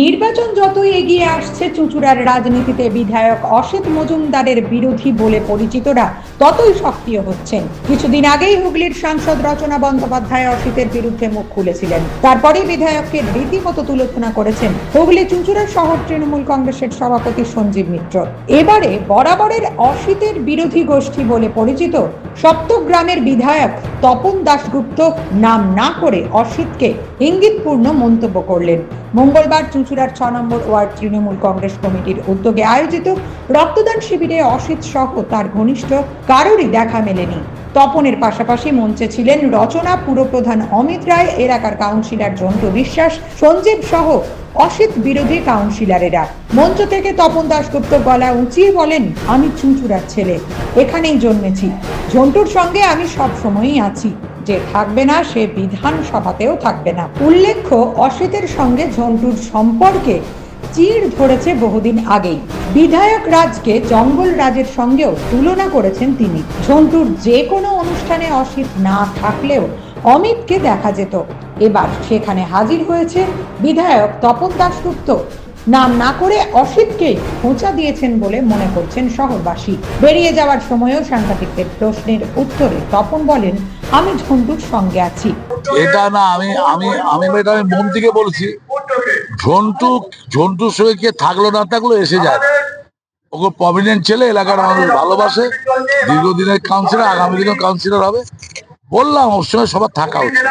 নির্বাচন যতই এগিয়ে আসছে, চুঁচুড়ার রাজনীতিতে বিধায়ক অসিত মজুমদারের বিরোধী বলে পরিচিতরা ততই সক্রিয় হচ্ছেন। কিছুদিন আগেই হুগলির সাংসদ রচনা বন্দ্যোপাধ্যায় অসিতের বিরুদ্ধে মুখ খুলেছিলেন। তারপরে বিধায়ককে রীতিমতো তুলোচনা করেছেন হুগলি চুঁচুড়া শহর তৃণমূল কংগ্রেসের সভাপতি সঞ্জীব মিত্র। এবারে বরাবরের অসিতের বিরোধী গোষ্ঠী বলে পরিচিত সপ্তগ্রামের বিধায়ক তপন দাশগুপ্ত নাম না করে অসিতকে ইঙ্গিতপূর্ণ মন্তব্য করলেন। মঙ্গলবার চুঁচুড়ার ছ নম্বর ওয়ার্ড তৃণমূল কংগ্রেস কমিটির উদ্যোগে আয়োজিত রক্তদান শিবিরে অসিত সহ তার ঘনিষ্ঠ কারোরই দেখা মেলেনি। তপনের পাশাপাশি মঞ্চে ছিলেন রচনা পুরপ্রধান অমিত রায়, এলাকার কাউন্সিলর জন্টু বিশ্বাস, সঞ্জীব সহ অসিত বিরোধী কাউন্সিলরেরা। মঞ্চ থেকে তপন দাশগুপ্ত গলা উঁচিয়ে বলেন, আমি চুঁচুড়ার ছেলে, এখানেই জন্মেছি। ঝন্টুর সঙ্গে আমি সব সময়ই আছি। যে থাকবে না, সে বিধানসভাতেও থাকবে না। উল্লেখ্য, অসিতের সঙ্গে ঝন্টুর সম্পর্কে চিড় ধরেছে বহুদিন আগেই। বিধায়ক রাজকে জঙ্গল রাজের সঙ্গেও তুলনা করেছেন তিনি। ঝন্টুর যে কোনো অনুষ্ঠানে অসিত না থাকলেও অমিতকে দেখা যেত। এবার সেখানে হাজির হয়েছে বিধায়ক তপন দাশগুপ্ত। নাম না করে অসিতকেই খোঁচা দিয়েছেন বলে মনে করছেন শহরবাসী। বেরিয়ে যাওয়ার সময়ও সাংবাদিকদের প্রশ্নের উত্তরে তপন বলেন, আমি ঝন্টুর সঙ্গে আছি। এটা না, আমি আমি আমি এটা আমি মন থেকে বলছি। ঝন্টু, ঝন্টুর সঙ্গে কে থাকল না থাকল এসে যায়। ওকে প্রভিডেন্ট ছেলে, এলাকার মানুষ ভালোবাসে। দীর্ঘদিনের কাউন্সিলর আগামী দিনেও কাউন্সিলর হবে। বললাম, ওর সঙ্গে সবার থাকা উচিত।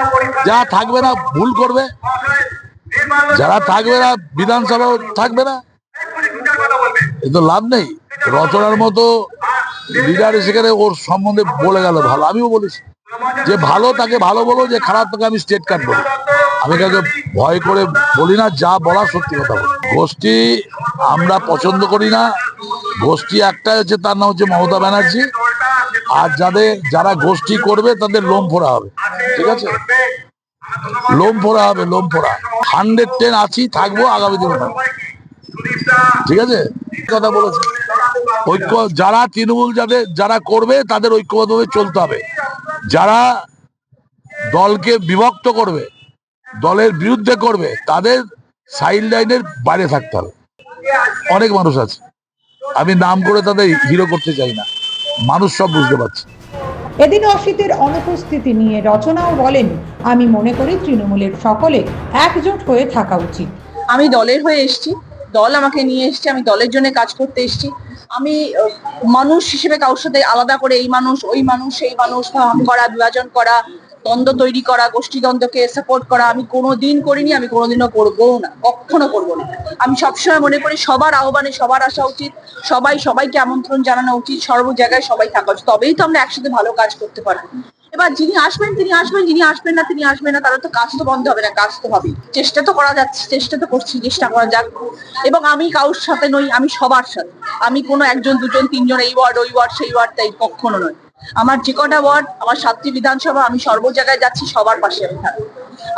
যা থাকবে না, ভুল করবে। যারা থাকবে না, বিধানসভাও থাকবে না। এ তো লাভ নেই। রচনার মতো লিডার সেখানে ওর সম্বন্ধে বলে গেল ভালো। আমিও বলেছি যে ভালো তাকে ভালো বলো, যে খারাপ তাকে আমি স্টেট কার্ড বলি। আমি কাউকে ভয় করে বলি না, যা বলা সত্যি কথা বলি। গোষ্ঠী আমরা পছন্দ করি না। গোষ্ঠী একটাই হচ্ছে, তার নাম হচ্ছে মমতা ব্যানার্জি। আর যাদের, যারা গোষ্ঠী করবে, তাদের লোম ফোড়া হবে। ঠিক আছে? লোম ফোড়া হবে, লোম ফোড়া হান্ড্রেড টেন আছি, থাকব আগামী দিনে। ঠিক আছে? কথা বলেছে। ঐক্য, যারা তৃণমূল যাদের, যারা করবে, তাদের ঐক্যবদ্ধভাবে চলতে হবে। যারা দলকে বিভক্ত করবে, দলের বিরুদ্ধে করবে, তাদের সাইড লাইনের বাইরে থাকতে হবে। অনেক মানুষ আছে। আমি নাম করে তাদের হিরো করতে চাই না। মানুষ সব বুঝতে পারছে। এদিন অসিতের অনুপস্থিতি নিয়ে রচনাও বলেন, আমি মনে করি তৃণমূলের সকলে একজোট হয়ে থাকা উচিত। আমি দলের হয়ে এসছি, দল আমাকে নিয়ে এসছে, আমি দলের জন্য কাজ করতে এসছি। আমি মানুষ হিসেবে কারোর সাথে আলাদা করে এই মানুষ, ওই মানুষ, সেই মানুষ, ভাগ করা, বিভাজন করা দ্বন্দ্ব তৈরি করা, গোষ্ঠীদ্বন্দ্বকে সাপোর্ট করা, আমি কোনো দিন করিনি, আমি কোনোদিনও করব না, কখনো করব না। আমি সবসময় মনে করি সবার আহ্বানে সবার আসা উচিত, সবাই সবাইকে আমন্ত্রণ জানানো উচিত, সর্ব জায়গায় সবাই থাকা উচিত, তবেই তো আমরা একসাথে ভালো কাজ করতে পারব। এবার যিনি আসবেন, তিনি আসবেন, যিনি আসবেন না, তিনি আসবেন না, তাহলে তো কাজ তো বন্ধ হবে না, কাজ তো হবে চেষ্টা তো করা যাচ্ছে, চেষ্টা তো করছি, চেষ্টা করা যাক। এবং আমি কারোর সাথে নই, আমি সবার সাথে। আমি কোনো একজন, দুজন, তিনজন, এই ওয়ার্ড, ওই ওয়ার্ড, সেই ওয়ার্ড, তাই কখনো নয় আমার যে কটা ওয়ার্ড, আমার সাতটি বিধানসভা, আমি সর্ব জায়গায় যাচ্ছি, সবার পাশে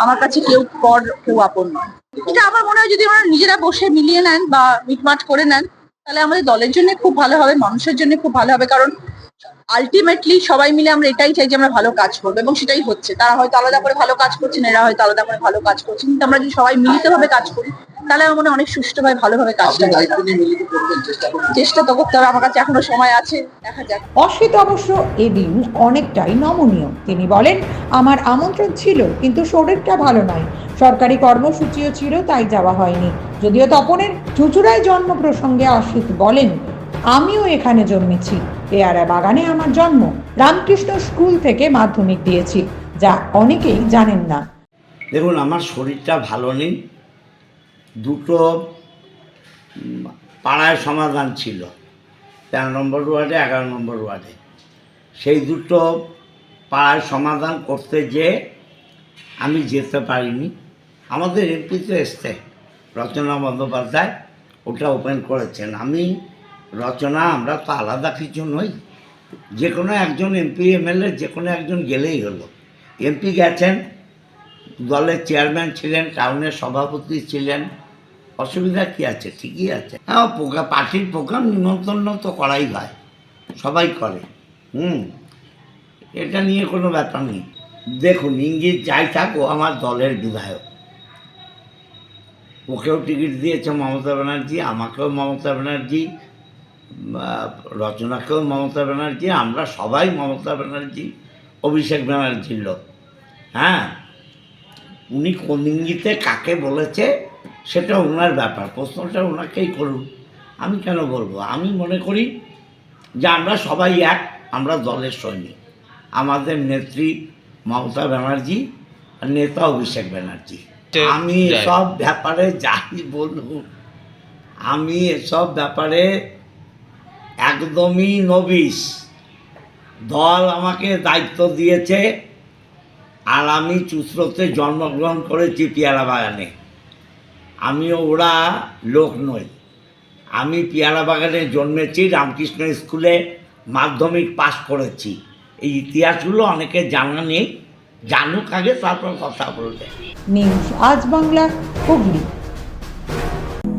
আমার কাছে কেউ পর কেউ আপন নয়। এটা আমার মনে হয় যদি ওনারা নিজেরা বসে মিলিয়ে নেন বা মিটমাট করে নেন, তাহলে আমাদের দলের জন্য খুব ভালো হবে, মানুষের জন্য খুব ভালো হবে। কারণ আলটিমেটলি সবাই মিলে আমরা এটাই চাই যে আমরা ভালো কাজ করব এবং সেটাই হচ্ছে। তারা হয়তো আলাদা করে ভালো কাজ করছেন এরা হয়তো আলাদা করে ভালো কাজ করছেন কিন্তু আমরা যদি সবাই মিলিত ভাবে কাজ করি তাহলে আমার মনে হয় অনেক সুষ্ঠুভাবে ভালোভাবে কাজটা। চেষ্টা তো করতে হবে আমার কাছে এখনও সময় আছে দেখা যাক। অসিত অবশ্য এদিন অনেকটাই নমনীয়। তিনি বলেন আমার আমন্ত্রণ ছিল কিন্তু শরীরটা ভালো নয়। সরকারি কর্মসূচিও ছিল তাই যাওয়া হয়নি। যদিও তপনের চুচুড়ায় জন্ম প্রসঙ্গে অসিত বলেন আমিও এখানে জন্মেছি। পেয়ারা বাগানে আমার জন্ম। রামকৃষ্ণ স্কুল থেকে মাধ্যমিক দিয়েছি, যা অনেকেই জানেন না। দেখুন, আমার শরীরটা ভালো নেই। দুটো পাড়ায় সমাধান ছিল। তেরো নম্বর ওয়ার্ডে, এগারো নম্বর ওয়ার্ডে। সেই দুটো পাড়ায় সমাধান করতে যেয়ে আমি যেতে পারিনি। আমাদের এমপি তো এসছে রচনা বন্দ্যোপাধ্যায়, ওটা ওপেন করেছেন। আমি রচনা আমরা তো আলাদা কিছু নই। যে কোনো একজন এমপি, এমএলএ যে কোনো একজন গেলেই হলো। এমপি গেছেন, দলের চেয়ারম্যান ছিলেন, টাউনের সভাপতি ছিলেন। অসুবিধা কি আছে? ঠিকই আছে। হ্যাঁ প্রোগ্রাম পার্টির প্রোগ্রাম নিমন্ত্রণ তো করাই হয়। সবাই করে। হুম, এটা নিয়ে কোনো ব্যাপার নেই। দেখুন, ইঙ্গিত যাই থাক, ও আমার দলের বিধায়ক। ওকেও টিকিট দিয়েছে মমতা ব্যানার্জি, আমাকেও মমতা ব্যানার্জি রচনাকেও মমতা ব্যানার্জি আমরা সবাই মমতা ব্যানার্জি অভিষেক ব্যানার্জির লোক। হ্যাঁ? উনি কোন ইঙ্গিতে কাকে বলেছে সেটা ওনার ব্যাপার। প্রশ্নটা ওনাকেই করুন। আমি কেন বলব? আমি মনে করি যে আমরা সবাই এক আমরা দলের সৈনিক। আমাদের নেত্রী মমতা ব্যানার্জি আর নেতা অভিষেক ব্যানার্জি। আমি। এসব ব্যাপারে যাই বলুন আমি এসব ব্যাপারে একদমই নবিশ। দল আমাকে দায়িত্ব দিয়েছে, আর আমি চুস্রোতে জন্মগ্রহণ করেছি পেয়ারা বাগানে আমি ওরা লোক নই। আমি পেয়ারা বাগানে জন্মেছি, রামকৃষ্ণ স্কুলে মাধ্যমিক পাশ করেছি। এই ইতিহাসগুলো অনেকে জানা নেই, জানুক আগে, তারপর কথা বলবে। নিউজ আজ বাংলা হুগলি।